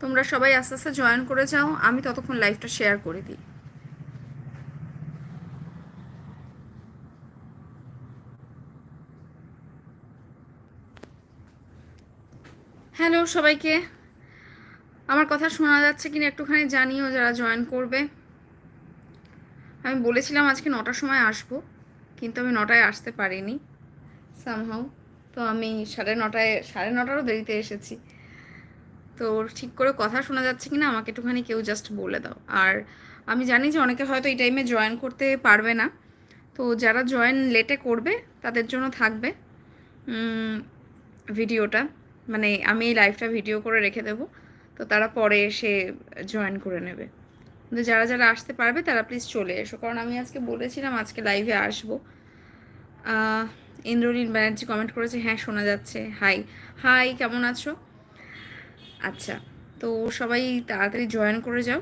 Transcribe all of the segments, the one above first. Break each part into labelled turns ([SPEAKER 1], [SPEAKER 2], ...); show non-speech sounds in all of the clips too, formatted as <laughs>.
[SPEAKER 1] তোমরা সবাই আস্তে আস্তে জয়েন করে যাও, আমি ততক্ষণ লাইভটা শেয়ার করে দিই। হ্যালো সবাইকে। আমার কথা শোনা যাচ্ছে কিনা একটুখানি জানিও যারা জয়েন করবে। আমি বলেছিলাম আজকে নটার সময় আসব, কিন্তু আমি নটায় আসতে পারিনি। সামহাও তো আমি সাড়ে নটায়, সাড়ে নটারও দেরিতে এসেছি। তো ঠিক করে কথা শোনা যাচ্ছে কিনা আমাকে একটুখানি কেউ জাস্ট বলে দাও। আর আমি জানি যে অনেকে হয়তো এই টাইমে জয়েন করতে পারবে না। তো যারা জয়েন লেটে করবে, তাদের জন্য থাকবে ভিডিওটা মানে আমি এই লাইভটা ভিডিও করে রেখে দেবো। তো তারা পরে এসে জয়েন করে নেবে। কিন্তু যারা যারা আসতে পারবে, তারা প্লিজ চলে এসো। কারণ আমি আজকে বলেছিলাম আজকে লাইভে আসব। ইন্দ্রনীল ব্যানার্জি কমেন্ট করেছে হ্যাঁ শোনা যাচ্ছে। হাই হাই কেমন আছো? আচ্ছা তো সবাই তাড়াতাড়ি জয়েন করে যাও।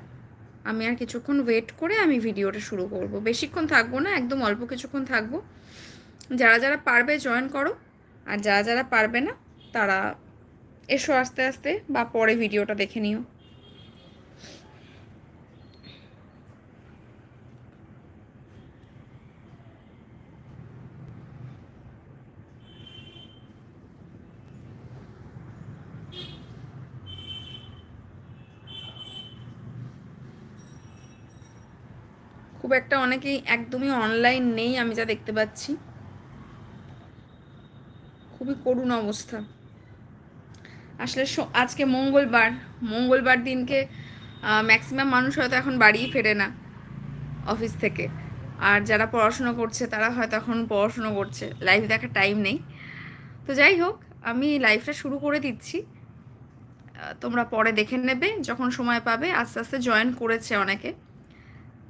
[SPEAKER 1] আমি আর কিছুক্ষণ ওয়েট করে আমি ভিডিওটা শুরু করব। বেশিক্ষণ থাকব না, একদম অল্প কিছুক্ষণ থাকব। যারা যারা পারবে জয়েন করো, আর যারা যারা পারবে না, তারা এসো আস্তে আস্তে বা পরে ভিডিওটা দেখে নিও। খুব একটা অনেকেই একদমই অনলাইন নেই, আমি যা দেখতে পাচ্ছি। খুবই করুণ অবস্থা। আসলে আজকে মঙ্গলবার মঙ্গলবার দিনকে ম্যাক্সিমাম মানুষ হয়তো এখন বাড়িই ফেরে না অফিস থেকে। আর যারা পড়াশুনো করছে, তারা হয়তো এখন পড়াশুনো করছে লাইভ দেখার টাইম নেই। তো যাই হোক, আমি লাইভটা শুরু করে দিচ্ছি। তোমরা পরে দেখে নেবে, যখন সময় পাবে, আস্তে আস্তে জয়েন করেছে অনেকে।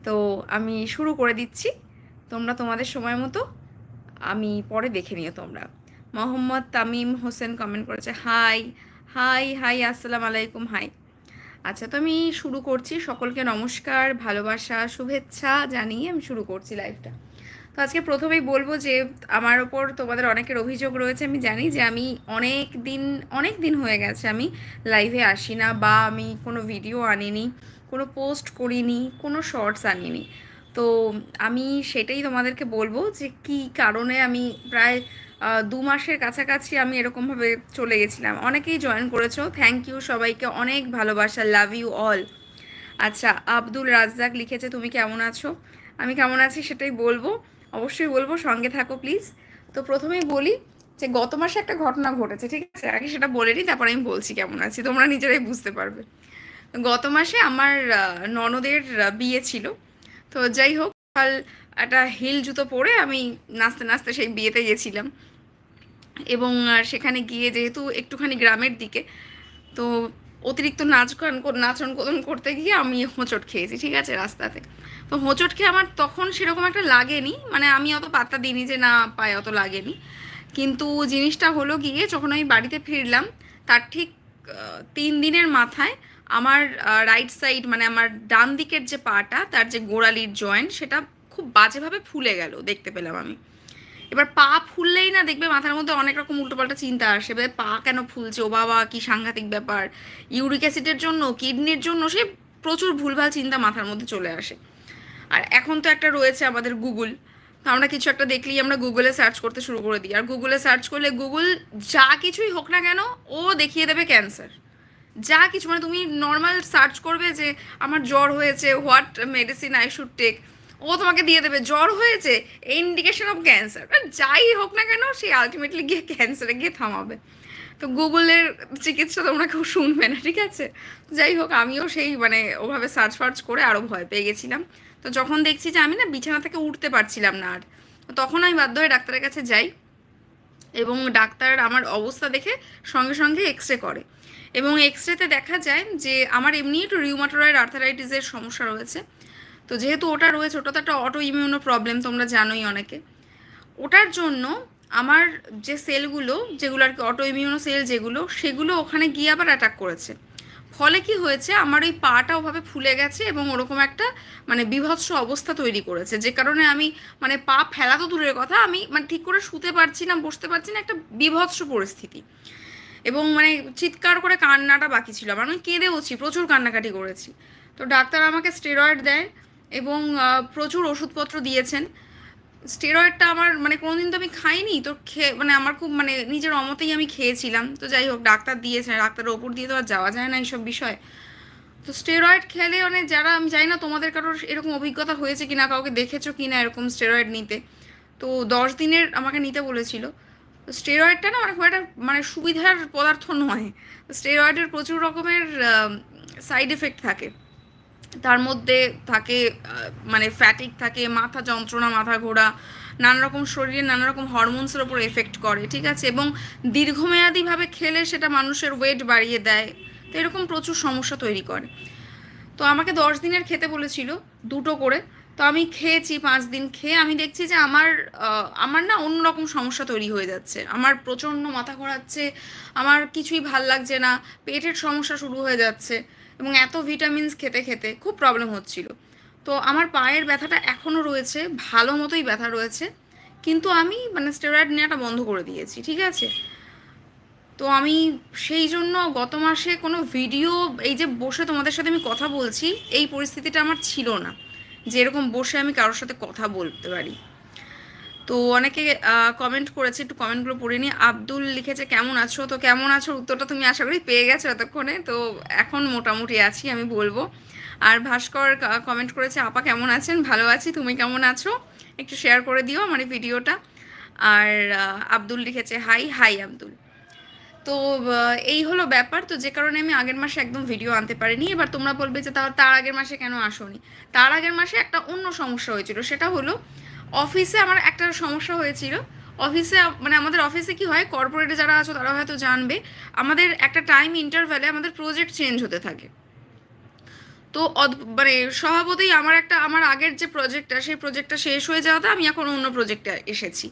[SPEAKER 1] তো আমি শুরু করে দিচ্ছি। তোমরা তোমাদের সময় মতো আমি পরে দেখে নিও তোমরা। মোহাম্মদ তামিম হোসেন কমেন্ট করেছে হাই হাই হাই আসসালাম আলাইকুম হাই আচ্ছা তো আমি শুরু করছি। সকলকে নমস্কার, ভালোবাসা, শুভেচ্ছা জানিয়ে আমি শুরু করছি লাইভটা তো আজকে প্রথমেই বলব যে, আমার ওপর তোমাদের অনেকের অভিযোগ রয়েছে, আমি জানি যে আমি অনেক দিন অনেক দিন হয়ে গেছে আমি লাইভে আসি না বা আমি কোনো ভিডিও আনিনি। কোনো পোস্ট করিনি, কোনো শর্টস আনিনি। তো আমি সেটাই তোমাদেরকে বলব যে কি কারণে আমি প্রায় দু মাসের কাছাকাছি আমি এরকমভাবে চলে গেছিলাম। অনেকেই জয়েন করেছ। থ্যাংক ইউ সবাইকে অনেক ভালোবাসা। লাভ ইউ অল আচ্ছা আব্দুল রাজ্জাক লিখেছে, তুমি কেমন আছো? আমি কেমন আছি সেটাই বলব। অবশ্যই বলব, সঙ্গে থাকো প্লিজ তো প্রথমেই বলি যে গত মাসে একটা ঘটনা ঘটেছে, ঠিক আছে? আগে সেটা বলে নিই, তারপর আমি বলছি কেমন আছি। তোমরা নিজেরাই বুঝতে পারবে। গত মাসে আমার ননদের বিয়ে ছিল। তো যাই হোক, কাল একটা হিল জুতো পরে আমি নাচতে নাচতে সেই বিয়েতে গেছিলাম। এবং সেখানে গিয়ে যেহেতু একটুখানি গ্রামের দিকে, তো অতিরিক্ত নাচ গান নাচন কোদন করতে গিয়ে আমি হোঁচট খেয়েছি, ঠিক আছে, রাস্তাতে। তো হোঁচট খেয়ে আমার তখন সেরকম একটা লাগেনি মানে আমি অত পাত্তা দিইনি যে না, পায়ে অত লাগেনি। কিন্তু জিনিসটা হলো গিয়ে যখন আমি বাড়িতে ফিরলাম, তার ঠিক তিন দিনের মাথায় আমার রাইট সাইড মানে আমার ডান দিকের যে পাটা, তার যে গোড়ালির জয়েন্ট সেটা খুব বাজেভাবে ফুলে গেল, দেখতে পেলাম আমি। এবার পা ফুললেই না দেখবে মাথার মধ্যে অনেক রকম উল্টোপাল্টা চিন্তা আসে, এবার পা কেন ফুলছে, ও বাবা, কি সাংঘাতিক ব্যাপার। ইউরিক অ্যাসিডের জন্য, কিডনির জন্য, সে প্রচুর ভুলভাল চিন্তা মাথার মধ্যে চলে আসে। আর এখন তো একটা রয়েছে আমাদের গুগল আমরা কিছু একটা দেখলেই আমরা গুগলে সার্চ করতে শুরু করে দিই। আর গুগলে সার্চ করলে গুগল যা কিছুই হোক না কেন, ও দেখিয়ে দেবে ক্যান্সার যা কিছু মানে তুমি নর্মাল সার্চ করবে যে আমার জ্বর হয়েছে what medicine I should take ও তোমাকে দিয়ে দেবে, জ্বর হয়েছে ইন্ডিকেশন অফ ক্যান্সার যাই হোক না কেন, সে আলটিমেটলি গিয়ে ক্যান্সারে গিয়ে থামাবে। তো গুগলের চিকিৎসা তোমরা কেউ শুনবে না, ঠিক আছে? যাই হোক, আমিও সেই মানে ওভাবে সার্চ ফার্চ করে আরও ভয় পেয়ে গেছিলাম। তো যখন দেখছি যে আমি না বিছানা থেকে উঠতে পারছিলাম না আর তখন আমি বাধ্য হয়ে ডাক্তারের কাছে যাই। এবং ডাক্তার আমার অবস্থা দেখে সঙ্গে সঙ্গে এক্স রে করে। এবং এক্স রেতে দেখা যায় যে আমার এমনি একটু রিউমাটোরয়েড আর্থারাইটিসের সমস্যা রয়েছে। তো যেহেতু ওটা রয়েছে ওটা তো একটা অটো ইমিউনো প্রবলেম তোমরা জানোই অনেকে। ওটার জন্য আমার যে সেলগুলো যেগুলো আর কি অটো ইমিউনো সেল যেগুলো, সেগুলো ওখানে গিয়ে আবার অ্যাটাক করেছে। ফলে কি হয়েছে? আমার ওই পাটা ওভাবে ফুলে গেছে এবং ওরকম একটা মানে বিভৎস অবস্থা তৈরি করেছে। যে কারণে আমি মানে পা ফেলা তো দূরের কথা, আমি মানে ঠিক করে শুতে পারছি না, বসতে পারছি না, একটা বিভৎস পরিস্থিতি। এবং মানে চিৎকার করে কান্নাটা বাকি ছিল। আমার আমি কেঁদেওছি, প্রচুর কান্নাকাটি করেছি। তো ডাক্তার আমাকে স্টেরয়েড দেয় এবং প্রচুর ওষুধপত্র দিয়েছেন। স্টেরয়েডটা আমার মানে কোনোদিন তো আমি খাইনি, তো খেয়ে মানে আমার খুব মানে নিজের অমতেই আমি খেয়েছিলাম। তো যাই হোক, ডাক্তার দিয়েছে, ডাক্তারের ওপর দিয়ে তো আর যাওয়া যায় না এইসব বিষয়। তো স্টেরয়েড খেলে মানে যারা, আমি জানি না তোমাদের কারোর এরকম অভিজ্ঞতা হয়েছে কিনা, কাউকে দেখেছ কিনা এরকম স্টেরয়েড নিতে। তো দশ দিনের আমাকে নিতে বলেছিল। স্টেরয়েডটা না মানে খুব একটা মানে সুবিধার পদার্থ নয়। স্টেরয়েডের প্রচুর রকমের সাইড এফেক্ট থাকে। তার মধ্যে থাকে মানে ফ্যাটিক থাকে, মাথা যন্ত্রণা, মাথা ঘোরা, নানা রকম শরীরে নানা রকম হরমোনসের ওপর এফেক্ট করে, ঠিক আছে? এবং দীর্ঘমেয়াদীভাবে খেলে সেটা মানুষের ওয়েট বাড়িয়ে দেয়, তো এরকম প্রচুর সমস্যা তৈরি করে। তো আমাকে দশ দিনের খেতে বলেছিল, দুটো করে, তো আমি খেয়েছি পাঁচ দিন, খেয়ে আমি দেখছি যে আমার আমার না অন্যরকম সমস্যা তৈরি হয়ে যাচ্ছে। আমার প্রচণ্ড মাথা ঘোরাচ্ছে, আমার কিছুই ভালো লাগছে না, পেটের সমস্যা শুরু হয়ে যাচ্ছে। এবং এত ভিটামিনস খেতে খেতে খুব প্রবলেম হচ্ছিল। তো আমার পায়ের ব্যথাটা এখনও রয়েছে, ভালো মতোই ব্যথা রয়েছে, কিন্তু আমি মানে স্টেরয়েড নেওয়াটা বন্ধ করে দিয়েছি, ঠিক আছে? তো আমি সেই জন্য গত মাসে কোনো ভিডিও এই যে বসে তোমাদের সাথে আমি কথা বলছি, এই পরিস্থিতিটা আমার ছিল না। যে এরকম বসে আমি কারোর সাথে কথা বলতে পারি। তো অনেকে কমেন্ট করেছে, একটু কমেন্টগুলো পড়ে নিয়ে। আব্দুল লিখেছে, কেমন আছো? তো কেমন আছো? উত্তরটা তুমি আশা করি পেয়ে গেছো এতক্ষণে। তো এখন মোটামুটি আছি, আমি বলব। আর ভাস্কর কমেন্ট করেছে, আপা কেমন আছেন? ভালো আছি, তুমি কেমন আছো? একটু শেয়ার করে দিও আমার এই ভিডিওটা। আর আব্দুল লিখেছে, হাই হাই আব্দুল। তো এই হলো ব্যাপার। তো যে কারণে আমি আগের মাসে একদম ভিডিও আনতে পারিনি। এবার তোমরা বলবে যে তার আগের মাসে কেন আসোনি? তার আগের মাসে একটা অন্য সমস্যা হয়েছিল। সেটা হলো অফিসে আমার একটা সমস্যা হয়েছিল। অফিসে মানে আমাদের অফিসে কি হয় কর্পোরেটে যারা আছো তারা হয়তো জানবে, আমাদের একটা টাইম ইন্টারভ্যালে আমাদের প্রজেক্ট চেঞ্জ হতে থাকে। তো মানে স্বভাবতই আমার একটা আমার আগের যে প্রজেক্টটা সেই প্রজেক্টটা শেষ হয়ে যাওয়াতে আমি এখন অন্য প্রজেক্টে এসেছি।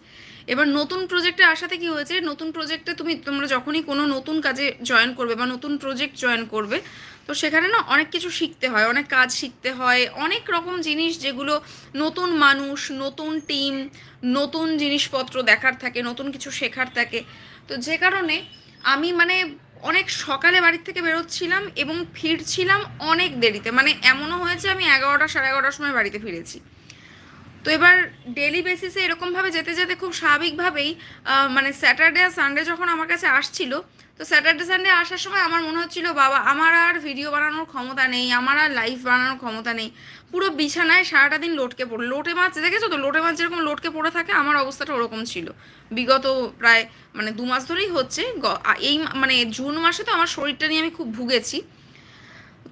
[SPEAKER 1] এবার নতুন প্রজেক্টে আসাতে কি হয়েছে? নতুন প্রজেক্টে তুমি, তোমরা যখনই কোনো নতুন কাজে জয়েন করবে বা নতুন প্রজেক্ট জয়েন করবে, তো সেখানে না অনেক কিছু শিখতে হয়, অনেক কাজ শিখতে হয়, অনেক রকম জিনিস যেগুলো নতুন মানুষ, নতুন টিম নতুন জিনিসপত্র দেখার থাকে, নতুন কিছু শেখার থাকে। তো যে কারণে আমি মানে অনেক সকালে বাড়ির থেকে বেরোচ্ছিলাম এবং ফিরছিলাম অনেক দেরিতে। মানে এমনও হয়েছে আমি এগারোটা, সাড়ে এগারোটার সময় বাড়িতে ফিরেছি। তো এবার ডেলি বেসিসে এরকমভাবে যেতে যেতে খুব স্বাভাবিকভাবেই মানে স্যাটারডে আর সানডে যখন আমার কাছে আসছিল, তো স্যাটারডে সানডে আসার সময় আমার মনে হচ্ছিল, বাবা, আমার আর ভিডিও বানানোর ক্ষমতা নেই, আমার আর লাইভ বানানোর ক্ষমতা নেই। পুরো বিছানায় সারাটা দিন লোটকে পড়ল লোটে মাছ, দেখেছ তো? লোটে মাছ যেরকম লোটকে পড়ে থাকে, আমার অবস্থাটা ওরকম ছিল। বিগত প্রায় মানে দু মাস ধরেই হচ্ছে এই মানে জুন মাসে তো আমার শরীরটা নিয়ে আমি খুব ভুগেছি।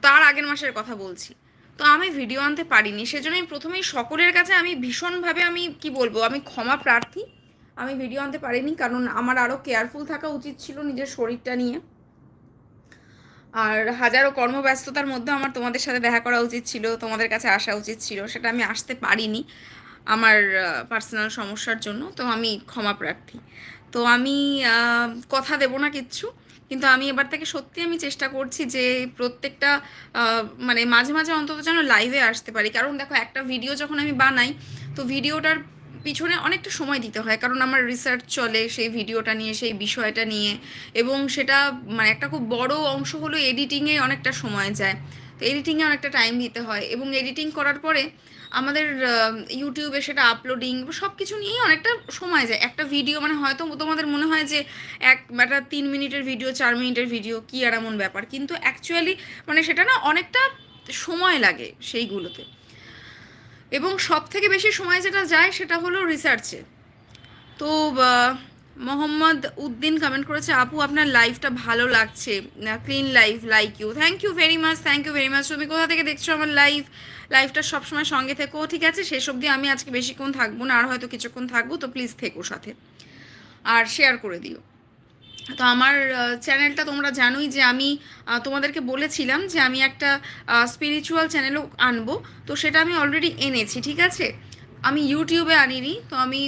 [SPEAKER 1] তার আগের মাসের কথা বলছি। তো আমি ভিডিও আনতে পারিনি সেজন্য আমি প্রথমেই সকলের কাছে আমি ভীষণভাবে আমি কি বলব, আমি ক্ষমা প্রার্থী। আমি ভিডিও আনতে পারিনি, কারণ আমার আরও কেয়ারফুল থাকা উচিত ছিল নিজের শরীরটা নিয়ে। আর হাজারো কর্মব্যস্ততার মধ্যে আমার তোমাদের সাথে দেখা করা উচিত ছিল, তোমাদের কাছে আসা উচিত ছিল, সেটা আমি আসতে পারিনি আমার পার্সোনাল সমস্যার জন্য, তো আমি ক্ষমা প্রার্থী। তো আমি কথা দেব না কিচ্ছু। কিন্তু আমি এবার থেকে সত্যি আমি চেষ্টা করছি যে প্রত্যেকটা মানে মাঝে মাঝে অন্তত যেন লাইভে আসতে পারি। কারণ দেখো, একটা ভিডিও যখন আমি বানাই, তো ভিডিওটার পিছনে অনেকটা সময় দিতে হয়। কারণ আমার রিসার্চ চলে সেই ভিডিওটা নিয়ে, সেই বিষয়টা নিয়ে। এবং সেটা মানে একটা খুব বড় অংশ হলো এডিটিংয়ে অনেকটা সময় যায়। তো এডিটিংয়ে অনেকটা টাইম দিতে হয়। এবং এডিটিং করার পরে আমাদের ইউটিউবে সেটা আপলোডিং সব কিছু নিয়েই অনেকটা সময় যায়। একটা ভিডিও মানে হয়তো তোমাদের মনে হয় যে এক একটা তিন মিনিটের ভিডিও চার মিনিটের ভিডিও কী আর এমন ব্যাপার? কিন্তু অ্যাকচুয়ালি মানে সেটা না অনেকটা সময় লাগে সেইগুলোতে। এবং সব থেকে বেশি সময় যেটা যায় সেটা হলো রিসার্চে তো মোহাম্মদ উদ্দিন কমেন্ট করেছে, আপু, আপনার লাইফটা ভালো লাগছে। Clean life like you thank you very much thank you very much তুমি কোথা থেকে দেখছ আমার লাইফ লাইফটা সবসময় সঙ্গে থেকো, ঠিক আছে? শেষ অবধি আমি আজকে বেশিক্ষণ থাকব না, আর হয়তো কিছুক্ষণ থাকব, তো প্লিজ থেকো সাথে। আর শেয়ার করে দিও। তো আমার চ্যানেলটা তোমরা জানোই যে আমি তোমাদেরকে বলেছিলাম যে আমি একটা স্পিরিচুয়াল চ্যানেলও আনব। তো সেটা আমি অলরেডি এনেছি, ঠিক আছে? আমি ইউটিউবে আনিনি, তো আমি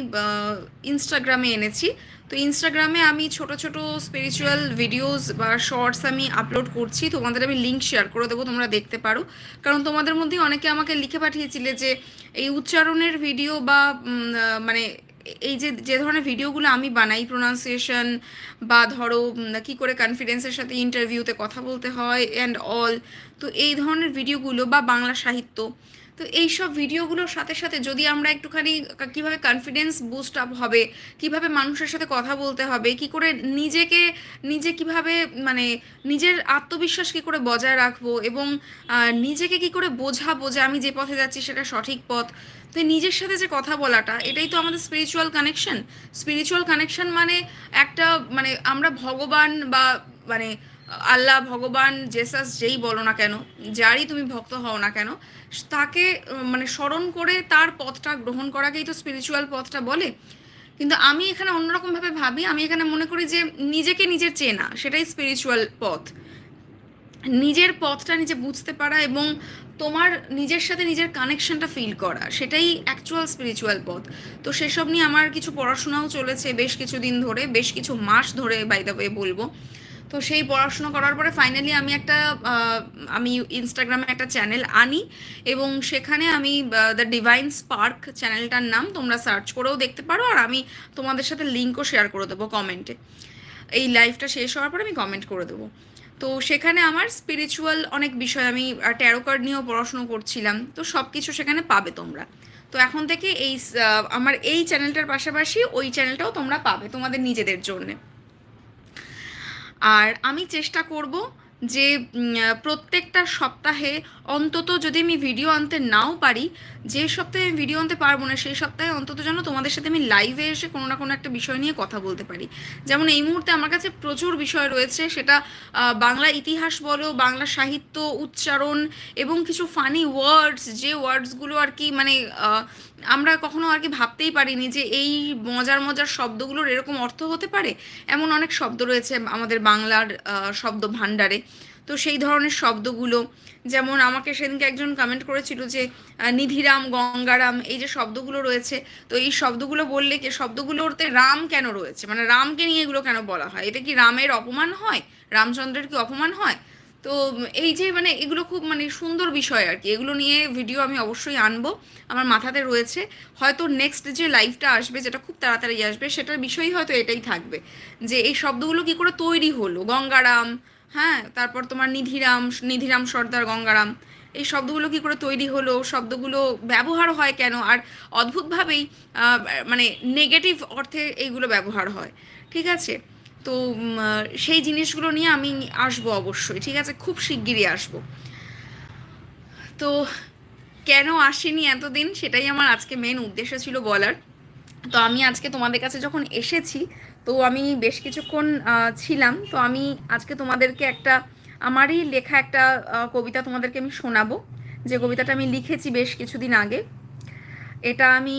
[SPEAKER 1] ইনস্টাগ্রামে এনেছি। তো ইনস্টাগ্রামে আমি ছোট ছোট স্পিরিচুয়াল ভিডিওস বা শর্টস আমি আপলোড করছি। তোমাদের আমি লিঙ্ক শেয়ার করে দেবো, তোমরা দেখতে পারো। কারণ তোমাদের মধ্যে অনেকে আমাকে লিখে পাঠিয়েছিলে যে, এই উচ্চারণের ভিডিও বা মানে এই যে যে ধরনের ভিডিওগুলো আমি বানাই প্রোনাউন্সিয়েশন বা ধরো কি করে কনফিডেন্সের সাথে ইন্টারভিউতে কথা বলতে হয় অ্যান্ড অল তো এই ধরনের ভিডিওগুলো বা বাংলা সাহিত্য তো এই সব ভিডিওগুলোর সাথে সাথে যদি আমরা একটুখানি কীভাবে কনফিডেন্স বুস্ট আপ হবে, কীভাবে মানুষের সাথে কথা বলতে হবে, কি করে নিজেকে, নিজে কীভাবে মানে নিজের আত্মবিশ্বাস কি করে বজায় রাখব এবং নিজেকে কি করে বোঝাবো যে আমি যে পথে যাচ্ছি সেটা সঠিক পথ। তো নিজের সাথে যে কথা বলাটা, এটাই তো আমাদের স্পিরিচুয়াল কানেকশন স্পিরিচুয়াল কানেকশন মানে একটা মানে আমরা ভগবান বা মানে আল্লাহ, ভগবান, জেসাস যেই বলো না কেন, যারই তুমি ভক্ত হও না কেন, তাকে মানে স্মরণ করে তার পথটা গ্রহণ করাকেই তো স্পিরিচুয়াল পথটা বলে। কিন্তু আমি এখানে অন্যরকমভাবে ভাবি, আমি এখানে মনে করি যে নিজেকে নিজের চেনা, সেটাই স্পিরিচুয়াল পথ। নিজের পথটা নিজে বুঝতে পারা এবং তোমার নিজের সাথে নিজের কানেকশনটা ফিল করা, সেটাই অ্যাকচুয়াল স্পিরিচুয়াল পথ। তো সেসব নিয়ে আমার কিছু পড়াশোনাও চলেছে বেশ কিছু দিন ধরে, বেশ কিছু মাস ধরে বাই দ্য বলব। তো সেই পড়াশুনো করার পরে ফাইনালি আমি একটা আমি ইনস্টাগ্রামে একটা চ্যানেল আনি এবং সেখানে আমি দ্য ডিভাইন স্পার্ক চ্যানেলটার নাম তোমরা সার্চ করেও দেখতে পারো আর আমি তোমাদের সাথে লিঙ্কও শেয়ার করে দেবো কমেন্টে এই লাইভটা শেষ হওয়ার পরে আমি কমেন্ট করে দেবো। তো সেখানে আমার স্পিরিচুয়াল অনেক বিষয়, আমি ট্যারো কার্ড নিয়েও পড়াশুনো করছিলাম, তো সব কিছু সেখানে পাবে তোমরা। তো এখন থেকে এই আমার এই চ্যানেলটার পাশাপাশি ওই চ্যানেলটাও তোমরা পাবে তোমাদের নিজেদের জন্যে। আর আমি চেষ্টা করব যে প্রত্যেকটা সপ্তাহে অন্তত যদি আমি ভিডিও আনতে নাও পারি, যে সপ্তাহে আমি ভিডিও আনতে পারব না, সেই সপ্তাহে অন্তত যেন তোমাদের সাথে আমি লাইভে এসে কোনো না কোনো একটা বিষয় নিয়ে কথা বলতে পারি। যেমন এই মুহূর্তে আমার কাছে প্রচুর বিষয় রয়েছে, সেটা বাংলা ইতিহাস বলো, বাংলা সাহিত্য উচ্চারণ এবং কিছু ফানি ওয়ার্ডস যে ওয়ার্ডসগুলো আর কি মানে আমরা কখনো আর কি ভাবতেই পারিনি যে এই মজার মজার শব্দগুলোর এরকম অর্থ হতে পারে। এমন অনেক শব্দ রয়েছে আমাদের বাংলার শব্দ ভাণ্ডারে। তো সেই ধরনের শব্দগুলো, যেমন আমাকে সেদিনকে একজন কমেন্ট করেছিল যে নিধিরাম, গঙ্গারাম, এই যে শব্দগুলো রয়েছে, তো এই শব্দগুলো বললে কি, শব্দগুলোতে রাম কেন রয়েছে? মানে রামকে নিয়ে এগুলো কেন বলা হয়? এটা কি রামের অপমান হয়? রামচন্দ্রের কি অপমান হয়? তো এই যে মানে এগুলো খুব মানে সুন্দর বিষয় আর কি। এগুলো নিয়ে ভিডিও আমি অবশ্যই আনব। আমার মাথাতে রয়েছে। হয়তো নেক্সট যে লাইভটা আসবে, যেটা খুব তাড়াতাড়ি আসবে, সেটার বিষয়ই হয়তো এটাই থাকবে। যে এই শব্দগুলো কি করে তৈরি হলো? গঙ্গারাম হ্যাঁ? তারপর তোমার নিধিরাম নিধিরাম সর্দার গঙ্গারাম। এই শব্দগুলো কি করে তৈরি হলো? শব্দগুলো ব্যবহার হয় কেন? আর অদ্ভুতভাবেই মানে নেগেটিভ অর্থে এইগুলো ব্যবহার হয়। ঠিক আছে? তো সেই জিনিসগুলো নিয়ে আমি আসব অবশ্যই, ঠিক আছে? খুব শিগগিরই আসব। তো, কেন আসেনি এতদিন? সেটাই আমার আজকে মেন উদ্দেশ্য ছিল বলার। তো আমি আজকে তোমাদের কাছে যখন এসেছি, তো আমি বেশ কিছুক্ষণ ছিলাম। তো আমি আজকে তোমাদেরকে একটা, আমারই লেখা একটা কবিতা তোমাদেরকে আমি শোনাবো। যে কবিতাটা আমি লিখেছি বেশ কিছুদিন আগে। এটা আমি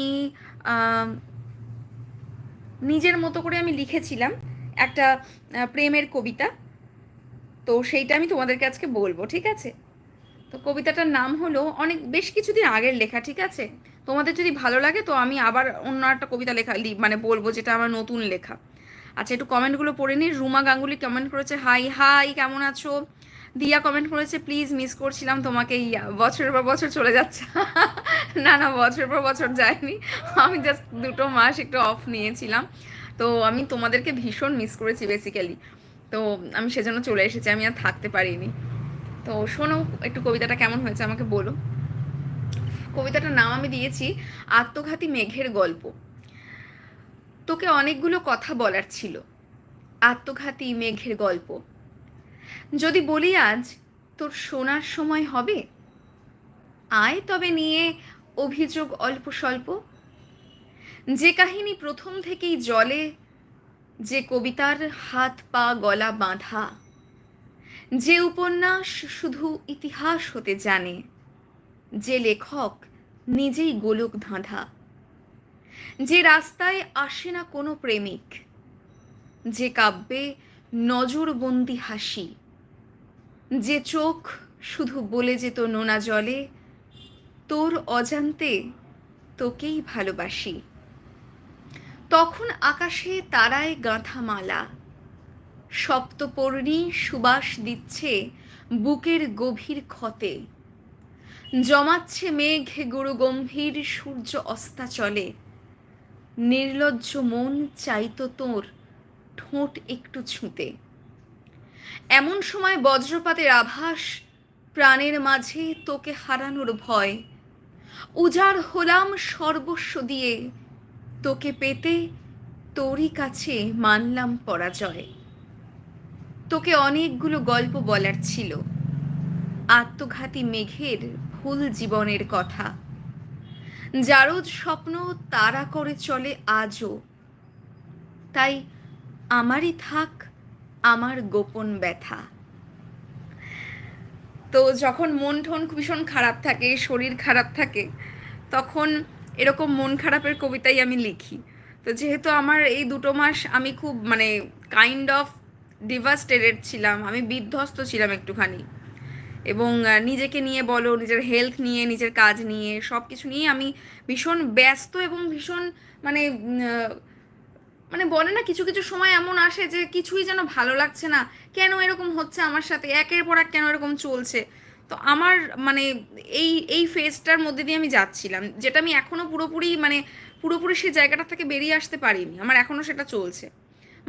[SPEAKER 1] নিজের মতো করে আমি লিখেছিলাম। একটা প্রেমের কবিতা। তো সেইটা আমি তোমাদেরকে আজকে বলব, ঠিক আছে? তো কবিতাটার নাম হলো অনেক, বেশ কিছুদিন আগের লেখা, ঠিক আছে? তোমাদের যদি ভালো লাগে তো আমি আবার অন্য একটা কবিতা লেখা মানে বলব যেটা আমার নতুন লেখা। আচ্ছা একটু কমেন্টগুলো পড়ে নিই। রুমা গাঙ্গুলি কমেন্ট করেছে, হাই হাই, কেমন আছো? দিয়া কমেন্ট করেছে, প্লিজ মিস করছিলাম, তোমাকে ইয়া বছরের পর বছর চলে যাচ্ছে। <laughs> না না, বছরের পর বছর যায়নি। আমি জাস্ট দুটো মাস একটু অফ নিয়েছিলাম। তো আমি তোমাদেরকে ভীষণ মিস করেছি বেসিক্যালি তো আমি সেজন্য চলে এসেছি, আমি আর থাকতে পারিনি। তো শোনো, একটু কবিতাটা কেমন হয়েছে আমাকে বলো। কবিতাটার নাম আমি দিয়েছি, আত্মঘাতী মেঘের গল্প। তোকে অনেকগুলো কথা বলার ছিল। আত্মঘাতী মেঘের গল্প। যদি বলি আজ, তোর শোনার সময় হবে? আয় তবে নিয়ে অভিযোগ অল্প স্বল্প যে কাহিনী প্রথম থেকেই জলে, যে কবিতার হাত পা গলা বাঁধা, যে উপন্যাস শুধু ইতিহাস হতে জানে, যে লেখক নিজেই গোলক ধাঁধা, যে রাস্তায় আসে না কোনো প্রেমিক, যে কাব্যে নজরবন্দি হাসি, যে চোখ শুধু বলে যেত নোনা জলে, তোর অজান্তে তোকেই ভালোবাসি। তখন আকাশে তারায় গাঁথা মালা সপ্তপর্ণী সুবাস দিচ্ছে বুকের গভীর ক্ষতে। জমাচ্ছে মেঘ গুরু গম্ভীর সূর্য অস্তাচলে নির্লজ্জ মন চাইতো তোর ঠোঁট একটু ছুঁতে। এমন সময় বজ্রপাতের আভাস, প্রাণের মাঝে তোকে হারানোর ভয়। উজাড় হলাম সর্বস্ব দিয়ে। তোকে পেতে তোরই কাছে মানলাম পরাজয়। তোকে অনেকগুলো গল্প বলার ছিল। আত্মঘাতী মেঘের ভুল জীবনের কথা। জারদ স্বপ্ন তারা করে চলে আজও। তাই আমারই থাক আমার গোপন ব্যথা। তো যখন মন ঠন ভীষণ খারাপ থাকে, শরীর খারাপ থাকে, তখন এরকম মন খারাপের কবিতাই আমি লিখি। তো যেহেতু আমার এই দুটো মাস আমি খুব মানে কাইন্ড অফ ডিভাস্টেডেড ছিলাম, আমি বিধ্বস্ত ছিলাম একটুখানি। এবং নিজেকে নিয়ে বলো, নিজের হেলথ নিয়ে, নিজের কাজ নিয়ে সব কিছু নিয়ে আমি ভীষণ ব্যস্ত এবং ভীষণ মানে মানে বলে না, কিছু কিছু সময় এমন আসে যে কিছুই যেন ভালো লাগছে না। কেন এরকম হচ্ছে আমার সাথে? একের পর এক কেন এরকম চলছে? তো আমার মানে এই এই ফেজটার মধ্যে দিয়ে আমি যাচ্ছিলাম, যেটা আমি এখনও পুরোপুরি মানে পুরোপুরি সেই জায়গাটা থেকে বেরিয়ে আসতে পারিনি, আমার এখনও সেটা চলছে।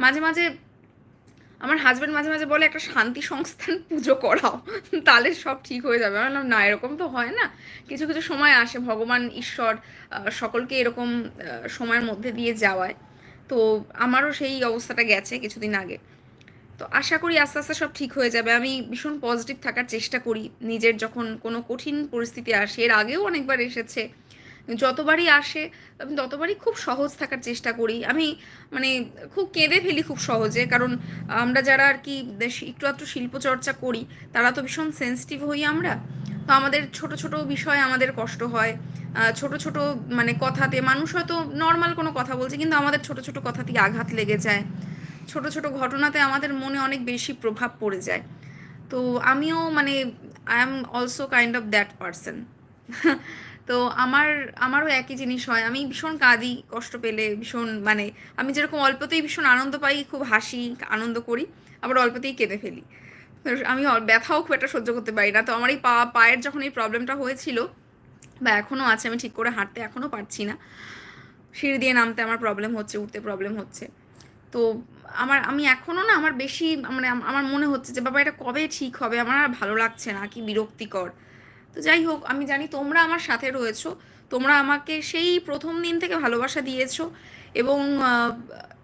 [SPEAKER 1] মাঝে মাঝে আমার হাজব্যান্ড মাঝে মাঝে বলে, একটা শান্তি সংস্থান পুজো করাও, তাহলে সব ঠিক হয়ে যাবে। আমি বললাম, না, এরকম তো হয় না। কিছু কিছু সময় আসে, ভগবান, ঈশ্বর সকলকে এরকম সময়ের মধ্যে দিয়ে যাওয়ায়। তো আমারও সেই অবস্থাটা গেছে কিছুদিন আগে। তো আশা করি আস্তে আস্তে সব ঠিক হয়ে যাবে। আমি ভীষণ পজিটিভ থাকার চেষ্টা করি। নিজের যখন কোনো কঠিন পরিস্থিতি আসে, এর আগেও অনেকবার এসেছে। যতবারই আসে, আমি ততবারই খুব সহজ থাকার চেষ্টা করি। আমি মানে খুব কেঁদে ফেলি খুব সহজে। কারণ আমরা যারা আর কি একটু একটু শিল্পচর্চা করি, তারা তো ভীষণ সেন্সিটিভ হই আমরা। তো আমাদের ছোট ছোট বিষয়ে আমাদের কষ্ট হয়। ছোট ছোট মানে কথাতে মানুষ হয়তো নর্মাল কোনো কথা বলছে, কিন্তু আমাদের ছোট ছোট কথাতেই আঘাত লেগে যায়। ছোট ছোট ঘটনাতে আমাদের মনে অনেক বেশি প্রভাব পড়ে যায়। তো আমিও মানে I am also kind of that person তো আমার, আমারও একই জিনিস হয়। আমি ভীষণ কাঁদি কষ্ট পেলে, ভীষণ মানে আমি যেরকম অল্পতেই ভীষণ আনন্দ পাই, খুব হাসি, আনন্দ করি, আবার অল্পতেই কেঁদে ফেলি। আমি ব্যথাও খুব একটা সহ্য করতে পারি না। তো আমার এই পা, পায়ের যখন এই প্রবলেমটা হয়েছিল, বা এখনও আছে, আমি ঠিক করে হাঁটতে এখনও পারছি না। সিঁড়ি দিয়ে নামতে আমার প্রবলেম হচ্ছে, উঠতে প্রবলেম হচ্ছে। তো আমার, আমি এখনও না আমার বেশি মানে আমার মনে হচ্ছে যে, বাবা, এটা কবে ঠিক হবে? আমার আর ভালো লাগছে না, কি বিরক্তিকর। তো যাই হোক, আমি জানি তোমরা আমার সাথে রয়েছো, তোমরা আমাকে সেই প্রথম দিন থেকে ভালোবাসা দিয়েছ এবং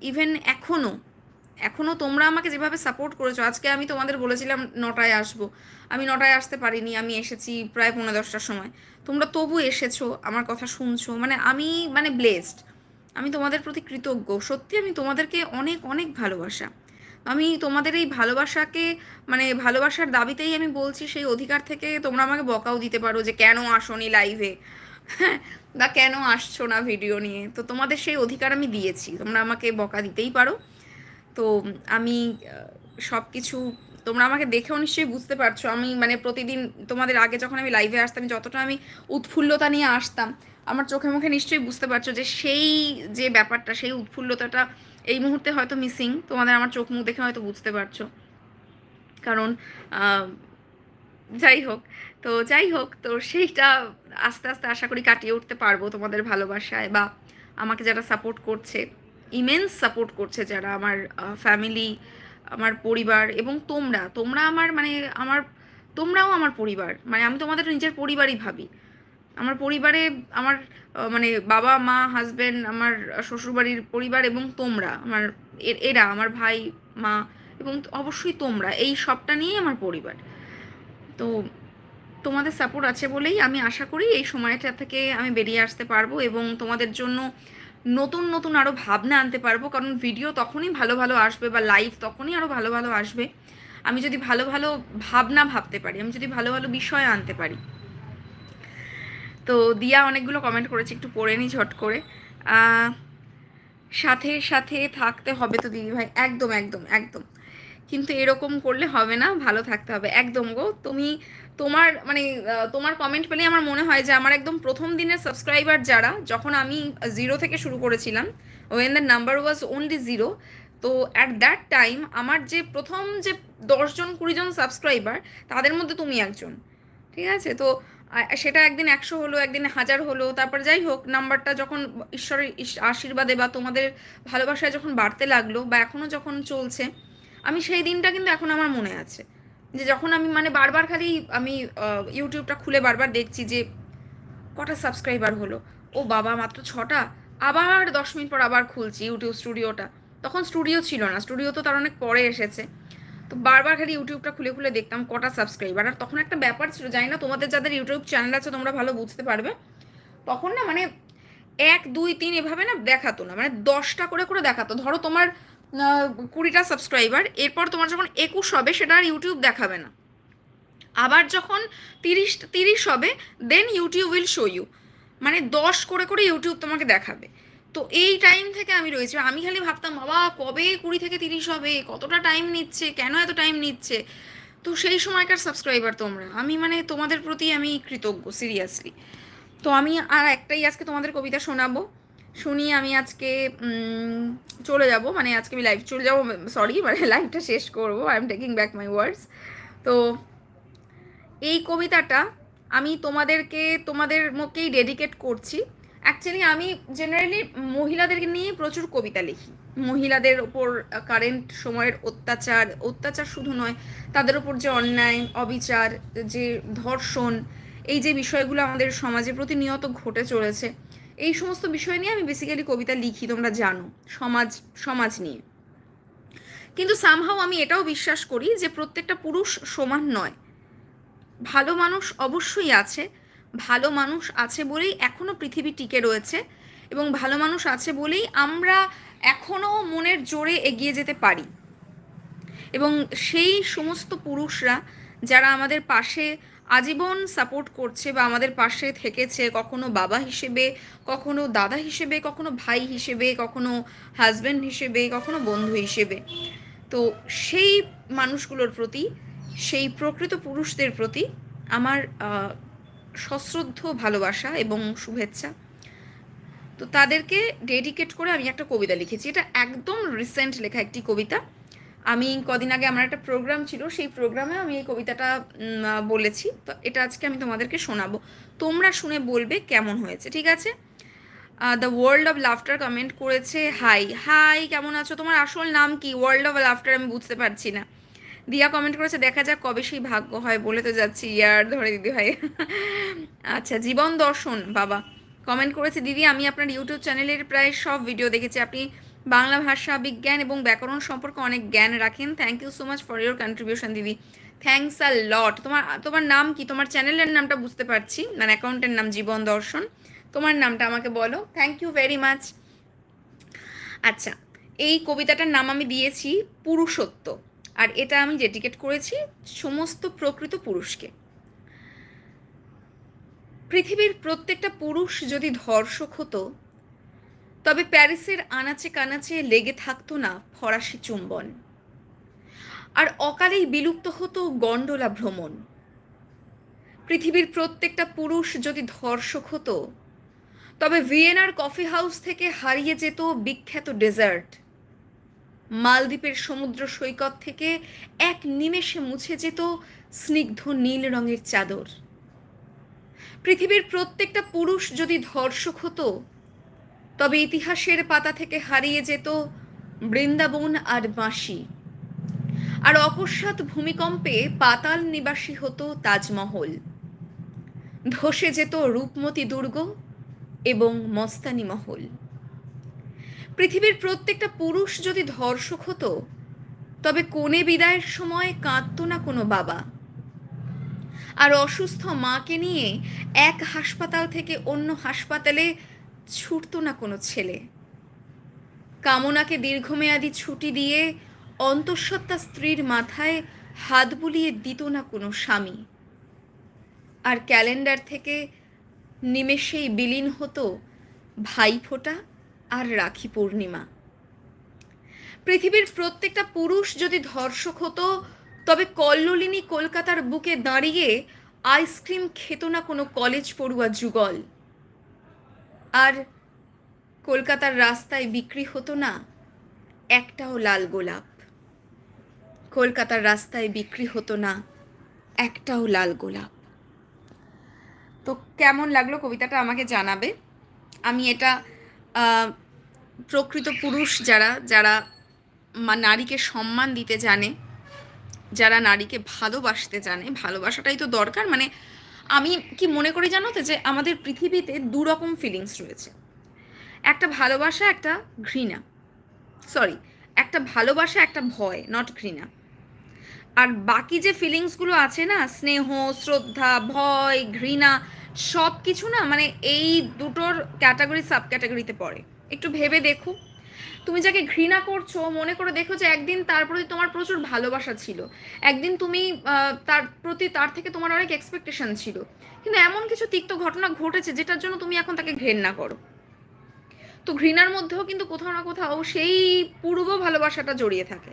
[SPEAKER 1] ইভেন এখনও এখনও তোমরা আমাকে যেভাবে সাপোর্ট করেছ, আজকে আমি তোমাদের বলেছিলাম নটায় আসব, আমি নটায় আসতে পারিনি, আমি এসেছি প্রায় পনেরো দশটার সময়, তোমরা তবু এসেছ, আমার কথা শুনছো মানে আমি মানে ব্লেসড আমি তোমাদের প্রতি কৃতজ্ঞ। সত্যি আমি তোমাদেরকে অনেক অনেক ভালোবাসা। আমি তোমাদের এই ভালোবাসাকে মানে ভালোবাসার দাবিতেই আমি বলছি, সেই অধিকার থেকে তোমরা আমাকে বকাও দিতে পারো যে কেন আসনি লাইভে হ্যাঁ বা কেন আসছো না ভিডিও নিয়ে। তো তোমাদের সেই অধিকার আমি দিয়েছি। তোমরা আমাকে বকা দিতেই পারো। তো আমি সব কিছু তোমরা আমাকে দেখেও নিশ্চয়ই বুঝতে পারছ। আমি মানে প্রতিদিন তোমাদের আগে যখন আমি লাইভে আসতাম, যতটা আমি উৎফুল্লতা নিয়ে আসতাম আমার চোখে মুখে নিশ্চয়ই বুঝতে পারছ যে সেই যে ব্যাপারটা, সেই উৎফুল্লতাটা এই মুহূর্তে হয়তো মিসিং তোমাদের আমার চোখ মুখ দেখে হয়তো বুঝতে পারছ। কারণ যাই হোক, তো যাই হোক, তো সেইটা আস্তে আস্তে আশা করি কাটিয়ে উঠতে পারব তোমাদের ভালোবাসায় বা আমাকে যারা সাপোর্ট করছে ইমেন্স সাপোর্ট করছে যারা আমার ফ্যামিলি আমার পরিবার এবং তোমরা তোমরা আমার মানে আমার, তোমরাও আমার পরিবার মানে আমি তোমাদের নিজের পরিবারই ভাবি। আমার পরিবারে আমার মানে বাবা, মা হাজব্যান্ড আমার শ্বশুরবাড়ির পরিবার এবং তোমরা, আমার এরা, আমার ভাই, মা এবং অবশ্যই তোমরা, এই সবটা নিয়েই আমার পরিবার। তো তোমাদের সাপোর্ট আছে বলেই আমি আশা করি এই সময়টা থেকে আমি বেরিয়ে আসতে পারব এবং তোমাদের জন্য নতুন নতুন আরও ভাবনা আনতে পারব। কারণ ভিডিও তখনই ভালো ভালো আসবে বা লাইভ তখনই আরও ভালো ভালো আসবে। আমি যদি ভালো ভালো ভাবনা ভাবতে পারি, আমি যদি ভালো ভালো বিষয় আনতে পারি তো দিয়া অনেকগুলো কমেন্ট করেছে, একটু পড়ে নি ঝট করে। সাথে সাথে থাকতে হবে তো দিদি ভাই, একদম একদম একদম। কিন্তু এরকম করলে হবে না, ভালো থাকতে হবে। একদম গো, তুমি তোমার মানে তোমার কমেন্ট পেলে আমার মনে হয় যে আমার একদম প্রথম দিনের সাবস্ক্রাইবার যারা, যখন আমি জিরো থেকে শুরু করেছিলাম when the number was only zero তো অ্যাট দ্যাট টাইম আমার যে প্রথম যে দশজন কুড়িজন সাবস্ক্রাইবার তাদের মধ্যে তুমি একজন। ঠিক আছে? তো সেটা একদিন একশো হলো, একদিন হাজার হলো, তারপর যাই হোক নাম্বারটা যখন ঈশ্বরের আশীর্বাদে বা তোমাদের ভালোবাসায় যখন বাড়তে লাগল বা এখনও যখন চলছে, আমি সেই দিনটা কিন্তু এখন আমার মনে আছে। যে যখন আমি মানে বারবার খালি আমি ইউটিউবটা খুলে বারবার দেখছি যে কটা সাবস্ক্রাইবার হলো। ও বাবা, মাত্র ছটা? আবার দশ মিনিট পর আবার খুলছি ইউটিউব স্টুডিওটা তখন স্টুডিও ছিল না। স্টুডিও তো তার অনেক পরে এসেছে। তো বারবার খালি ইউটিউবটা খুলে খুলে দেখতাম কটা সাবস্ক্রাইবার আর তখন একটা ব্যাপার ছিল, জানি না তোমাদের যাদের ইউটিউব চ্যানেল আছে তোমরা ভালো বুঝতে পারবে। তখন না মানে এক, দুই, তিন এভাবে না দেখাতো না মানে দশটা করে করে দেখাতো। ধরো তোমার কুড়িটা সাবস্ক্রাইবার এরপর তোমার যখন একুশ হবে সেটা আর ইউটিউব দেখাবে না। আবার যখন তিরিশ তিরিশ হবে then YouTube will show you মানে দশ করে করে ইউটিউব তোমাকে দেখাবে। তো এই টাইম থেকে আমি রয়েছি। আমি খালি ভাবতাম, বাবা, কবে কুড়ি থেকে তিরিশ হবে? কতটা টাইম নিচ্ছে? কেন এত টাইম নিচ্ছে? তো সেই সময়কার সাবস্ক্রাইবার তোমরা। আমি মানে তোমাদের প্রতি আমি কৃতজ্ঞ সিরিয়াসলি তো আমি আর একটাই আজকে তোমাদের কবিতা শোনাবো। শুনিয়ে আমি আজকে চলে যাব। মানে আজকে আমি লাইভ চলে যাব সরি মানে লাইভটা শেষ করব। I am taking back my words তো এই কবিতাটা আমি তোমাদেরকে, তোমাদের মুখেই ডেডিকেট করছি। অ্যাকচুয়ালি আমি জেনারেলি মহিলাদেরকে নিয়ে প্রচুর কবিতা লিখি। মহিলাদের ওপর কারেন্ট সময়ের অত্যাচার অত্যাচার শুধু নয়, তাদের ওপর যে অন্যায়, অবিচার, যে ধর্ষণ, এই যে বিষয়গুলো আমাদের সমাজে প্রতিনিয়ত ঘটে চলেছে, এই সমস্ত বিষয় নিয়ে আমি বেসিক্যালি কবিতা লিখি, তোমরা জানো, সমাজ সমাজ নিয়ে। কিন্তু সামহাও আমি এটাও বিশ্বাস করি যে প্রত্যেকটা পুরুষ সমান নয়। ভালো মানুষ অবশ্যই আছে ভালো মানুষ আছে বলেই এখনও পৃথিবী টিকে রয়েছে এবং ভালো মানুষ আছে বলেই আমরা এখনও মনের জোরে এগিয়ে যেতে পারি। এবং সেই সমস্ত পুরুষরা যারা আমাদের পাশে আজীবন সাপোর্ট করছে বা আমাদের পাশে থেকেছে, কখনো বাবা হিসেবে, কখনো দাদা হিসেবে, কখনো ভাই হিসেবে, কখনো হাজব্যান্ড হিসেবে, কখনো বন্ধু হিসেবে। তো সেই মানুষগুলোর প্রতি, সেই প্রকৃত পুরুষদের প্রতি আমার সশ্রদ্ধ, ভালোবাসা এবং শুভেচ্ছা। তো তাদেরকে ডেডিকেট করে আমি একটা কবিতা লিখেছি। এটা একদম রিসেন্ট লেখা একটি কবিতা। আমি কদিন আগে আমার একটা প্রোগ্রাম ছিল, সেই প্রোগ্রামে আমি এই কবিতাটা বলেছি। তো এটা আজকে আমি তোমাদেরকে শোনাবো। তোমরা শুনে বলবে কেমন হয়েছে, ঠিক আছে? The world of laughter comment করেছে হাই হাই কেমন আছো? তোমার আসল নাম কি? ওয়ার্ল্ড অফ লাফটার আমি বুঝতে পারছি না। দিয়া কমেন্ট করেছে, দেখা যাক কবে সেই ভাগ্য হয় বলে তো যাচ্ছি। ইয়ার ধরে দিদি ভাই। আচ্ছা জীবন দর্শন, বাবা। কমেন্ট করেছে, দিদি, আমি আপনার ইউটিউব চ্যানেলের প্রায় সব ভিডিও দেখেছি। আপনি বাংলা ভাষা, বিজ্ঞান এবং ব্যাকরণ সম্পর্কে অনেক জ্ঞান রাখেন। Thank you so much for your contribution দিদি। থ্যাংকস আ লট তোমার তোমার নাম কি? তোমার চ্যানেলের নামটা বুঝতে পারছি। মানে অ্যাকাউন্টের নাম জীবন দর্শন। তোমার নামটা আমাকে বলো। থ্যাংক ইউ ভেরি মাচ আচ্ছা এই কবিতাটার নাম আমি দিয়েছি, পুরুষত্ব। আর এটা আমি ডেডিকেট করেছি সমস্ত প্রকৃত পুরুষকে। পৃথিবীর প্রত্যেকটা পুরুষ যদি ধর্ষক হতো, তবে প্যারিসের আনাচে কানাচে লেগে থাকতো না ফরাসি চুম্বন। আর অকালেই বিলুপ্ত হতো গন্ডোলা ভ্রমণ। পৃথিবীর প্রত্যেকটা পুরুষ যদি ধর্ষক হতো, তবে ভিয়েনার কফি হাউস থেকে হারিয়ে যেত বিখ্যাত ডেজার্ট। মালদ্বীপের সমুদ্র সৈকত থেকে এক নিমেষে মুছে যেত স্নিগ্ধ নীল রঙের চাদর। পৃথিবীর প্রত্যেকটা পুরুষ যদি ধর্ষক হতো, তবে ইতিহাসের পাতা থেকে হারিয়ে যেত বৃন্দাবন আর বাঁশি। আর অকস্মাৎ ভূমিকম্পে পাতাল নিবাসী হতো তাজমহল। ধসে যেত রূপমতী দুর্গ এবং মস্তানি মহল। পৃথিবীর প্রত্যেকটা পুরুষ যদি ধর্ষক হতো, তবে কোণে বিদায়ের সময় কাঁদত না কোনো বাবা? আর অসুস্থ মাকে নিয়ে এক হাসপাতাল থেকে অন্য হাসপাতালে ছুটতো না কোনো ছেলে। কামনাকে দীর্ঘমেয়াদী ছুটি দিয়ে অন্তঃসত্ত্বা স্ত্রীর মাথায় হাত বুলিয়ে দিত না কোনো স্বামী। আর ক্যালেন্ডার থেকে নিমেষেই বিলীন হতো ভাইফোঁটা আর রাখি পূর্ণিমা। পৃথিবীর প্রত্যেকটা পুরুষ যদি ধর্ষক হতো, তবে কল্লোলিনী কলকাতার বুকে দাঁড়িয়ে আইসক্রিম খেত না কোনো কলেজ পড়ুয়া যুগল। আর কলকাতার রাস্তায় বিক্রি হতো না একটাও লাল গোলাপ। কলকাতার রাস্তায় বিক্রি হতো না একটাও লাল গোলাপ। তো কেমন লাগল কবিতাটা আমাকে জানাবে? আমি এটা প্রকৃত পুরুষ যারা যারা মা- নারীকে সম্মান দিতে জানে, যারা নারীকে ভালোবাসতে জানে, ভালোবাসাটাই তো দরকার। মানে আমি কি মনে করি জানো তো যে আমাদের পৃথিবীতে দু রকম ফিলিংস রয়েছে। একটা ভালোবাসা, একটা ঘৃণা। সরি একটা ভালোবাসা, একটা ভয় নট ঘৃণা। আর বাকি যে ফিলিংসগুলো আছে না, স্নেহ, শ্রদ্ধা, ভয়, ঘৃণা সব কিছু না মানে এই দুটোর ক্যাটাগরি সাব ক্যাটাগরিতে পড়ে। একটু ভেবে দেখো। তুমি যাকে ঘৃণা করছ, মনে করে দেখো যে একদিন তার প্রতি তোমার প্রচুর ভালোবাসা ছিল। একদিন তুমি তার প্রতি, তার থেকে তোমার অনেক এক্সপেকটেশন ছিল। কিন্তু এমন কিছু তিক্ত ঘটনা ঘটেছে যেটার জন্য তুমি এখন তাকে ঘৃণা করো। তো ঘৃণার মধ্যেও কিন্তু কোথাও না কোথাও সেই পূর্ব ভালোবাসাটা জড়িয়ে থাকে।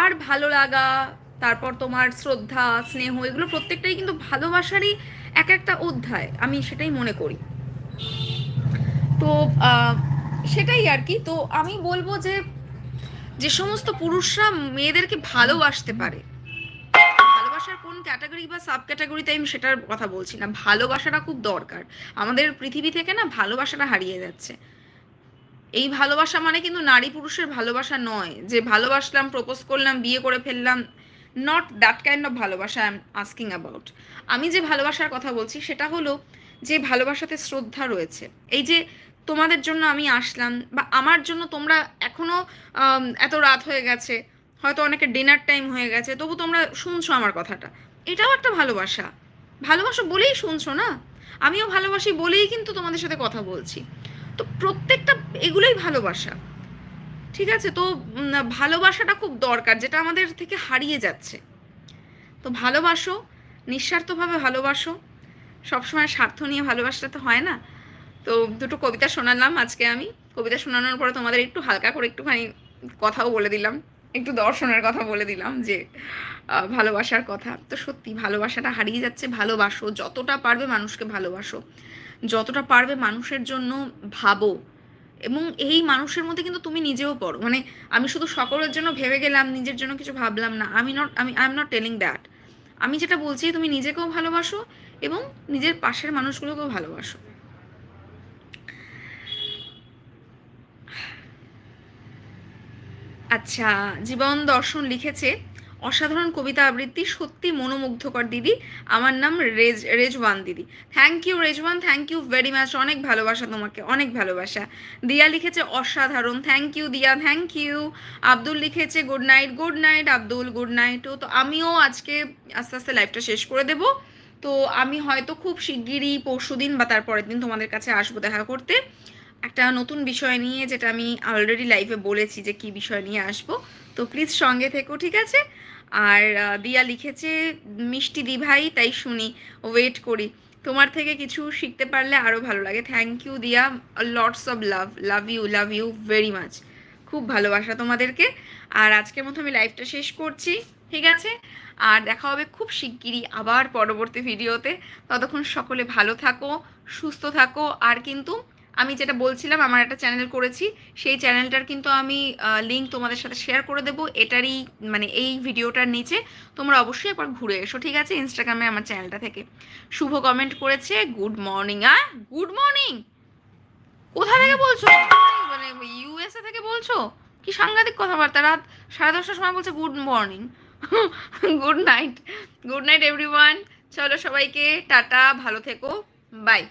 [SPEAKER 1] আর ভালো লাগা, তারপর তোমার শ্রদ্ধা, স্নেহ, এগুলো প্রত্যেকটাই কিন্তু ভালোবাসারই এক একটা অধ্যায়, আমি সেটাই মনে করি। তো সেটাই আর কি। তো আমি বলব যে যে সমস্ত পুরুষরা মেয়েদেরকে ভালোবাসতে পারে, ভালোবাসার কোন ক্যাটাগরি বা সাব ক্যাটাগরিতে আমি সেটার কথা বলছি না, ভালোবাসাটা খুব দরকার। আমাদের পৃথিবী থেকে না ভালোবাসাটা হারিয়ে যাচ্ছে। এই ভালোবাসা মানে কিন্তু নারী পুরুষের ভালোবাসা নয়, যে ভালোবাসলাম প্রপোজ করলাম, বিয়ে করে ফেললাম নট দ্যাট কাইন্ড অফ ভালোবাসা আই এম আস্কিং অ্যাবাউট আমি যে ভালোবাসার কথা বলছি সেটা হলো যে ভালোবাসাতে শ্রদ্ধা রয়েছে। এই যে তোমাদের জন্য আমি আসলাম বা আমার জন্য তোমরা এখনও আম, এত রাত হয়ে গেছে হয়তো অনেকের ডিনার টাইম হয়ে গেছে তবু তোমরা শুনছো আমার কথাটা। এটাও একটা ভালোবাসা। ভালোবাসা বলেই শুনছো না? আমিও ভালোবাসি বলেই কিন্তু তোমাদের সাথে কথা বলছি। তো প্রত্যেকটা এগুলোই ভালোবাসা। ঠিক আছে? তো ভালোবাসাটা খুব দরকার যেটা আমাদের থেকে হারিয়ে যাচ্ছে। তো ভালোবাসো নিঃস্বার্থভাবে ভালোবাসো। সবসময় স্বার্থ নিয়ে ভালোবাসলে তো হয় না। তো দুটো কবিতা শোনালাম আজকে আমি। কবিতা শোনানোর পরে তোমাদের একটু হালকা করে একটুখানি কথাও বলে দিলাম। একটু দর্শনের কথা বলে দিলাম যে ভালোবাসার কথা। তো সত্যি ভালোবাসাটা হারিয়ে যাচ্ছে, ভালোবাসো। যতটা পারবে মানুষকে ভালোবাসো। যতটা পারবে মানুষের জন্য ভাবো। এবং এই মানুষের মধ্যে কিন্তু তুমি নিজেও পড়ো। মানে আমি শুধু সকলের জন্য ভেবে গেলাম, নিজের জন্য কিছু ভাবলাম না। আমি নট আমি I am not telling that আমি যেটা বলছি, তুমি নিজেকেও ভালোবাসো এবং নিজের পাশের মানুষগুলোকেও ভালোবাসো। আচ্ছা জীবন দর্শন লিখেছে, অসাধারণ কবিতা আবৃত্তি, সত্যি মনোমুগ্ধকর দিদি, আমার নাম রেজ, রেজওয়ান দিদি। Thank you Rezwan thank you very much অনেক ভালোবাসা তোমাকে, অনেক ভালোবাসা। দিয়া লিখেছে অসাধারণ thank you Diya thank you Abdul লিখেছে good night good night Abdul good night তো আমিও আজকে আস্তে আস্তে লাইফটা শেষ করে দেব। তো আমি হয়তো খুব শিগগিরই পরশু দিন বা তারপরের দিন তোমাদের কাছে আসব দেখা করতে। একটা নতুন বিষয় নিয়ে যেটা আমি অলরেডি লাইভে বলেছি যে কি বিষয় নিয়ে আসব। তো প্লিজ সঙ্গে থেকো, ঠিক আছে? আর দিয়া লিখেছে, মিষ্টি দি ভাই তাই শুনি। ওয়েট করি। তোমার থেকে কিছু শিখতে পারলে আরও ভালো লাগে। Thank you Diya. Lots of love love you love you very much খুব ভালোবাসা তোমাদেরকে। আর আজকের মতো আমি লাইভটা শেষ করছি, ঠিক আছে? আর দেখা হবে খুব শিগগিরই আবার পরবর্তী ভিডিওতে ততক্ষণ সকলে ভালো থাকো, সুস্থ থাকো। আর কিন্তু আমি যেটা বলছিলাম, আমার একটা চ্যানেল করেছি, সেই চ্যানেলটার কিন্তু আমি লিঙ্ক তোমাদের সাথে শেয়ার করে দেবো। এটারই মানে এই ভিডিওটার নিচে তোমরা অবশ্যই একবার ঘুরে এসো, ঠিক আছে? ইনস্টাগ্রামে আমার চ্যানেলটা থেকে। শুভ কমেন্ট করেছে গুড মর্নিং আ? গুড মর্নিং কোথা থেকে বলছো? মানে ইউএসএ থেকে বলছো? কি সাংঘাতিক কথাবার্তা? রাত সাড়ে দশটার সময় বলছে good morning good night good night everyone চলো সবাইকে, টাটা, ভালো থেকো বাই